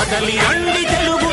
మొదలి అండి తెలుగు.